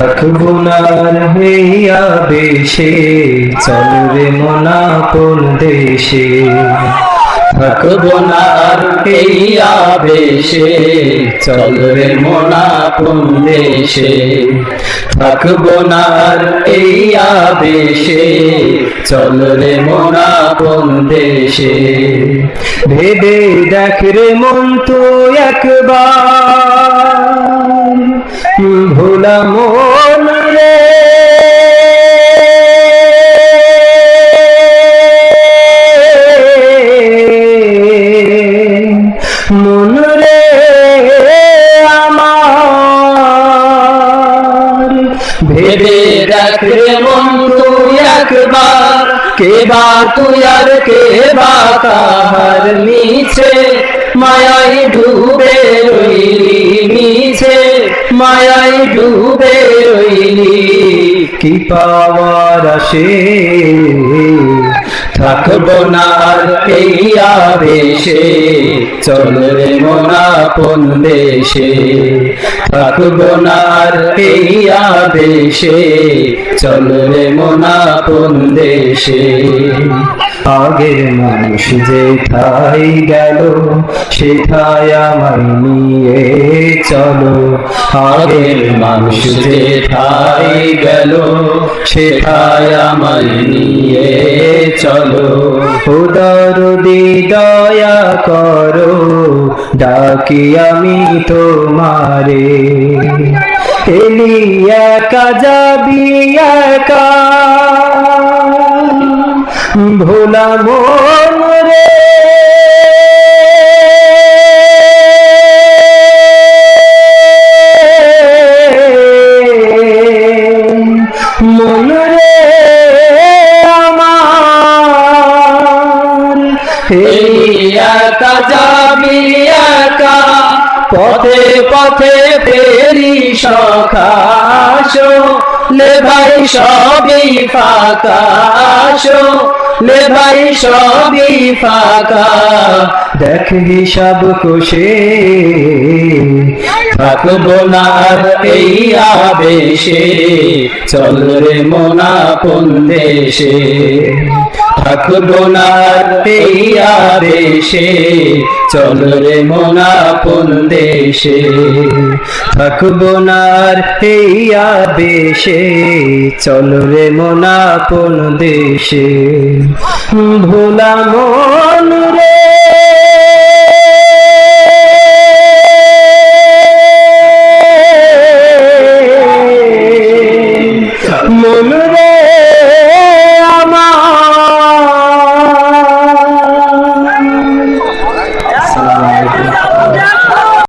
গুনার হইয়া বেশে চল রে মনা কোন দেশে। থাকব না আর হইয়া বেশে চল রে মনা কোন দেশে। থাকব না আর হইয়া বেশে চল রে মনা কোন দেশে। ভেবে দেখ রে মন তো একবার। ভোলা মন রে। মন রে আমার। ভেবে দেখ রে মন তুই একবার, কে বা তুই আর কে বা কাহার নিচে। মায়াই ডুবে রইলি মিছে মায়াই ডুবে রইলি। কি পাওয়ার আসে? থাকব না এই আবেশে চল রে মনা কোন দেশে। থাকব না এই আবেশে চল রে মনা কোন দেশে। আগের মানুষ যে ঠাই গেল, সেথায় আমায় নিয়ে চলো। আগের মানুষ যে ঠাই গেল, সেথায় আমায় নিয়ে চলো। উদরদি দয়া করো ডাকি আমি তোমারে। এলি একা যাবি একা ভোলা মন রে। মন রে আমার এই একা যাবি একা, পথে পথে ফেরি সখাশো লে ভাই সবই ফাঁকাশো লে ভাই সবই ফাঁকা। দেখ হিসাব কোষে থাকব না এই আবেশে। চল রে মোনা কোন দেশে, থাকব না এই আবেশে চল রে মোনা কোন দেশে, থাকব না এই আবেশে চল রে মোনা কোন দেশে। ভোলা মন রে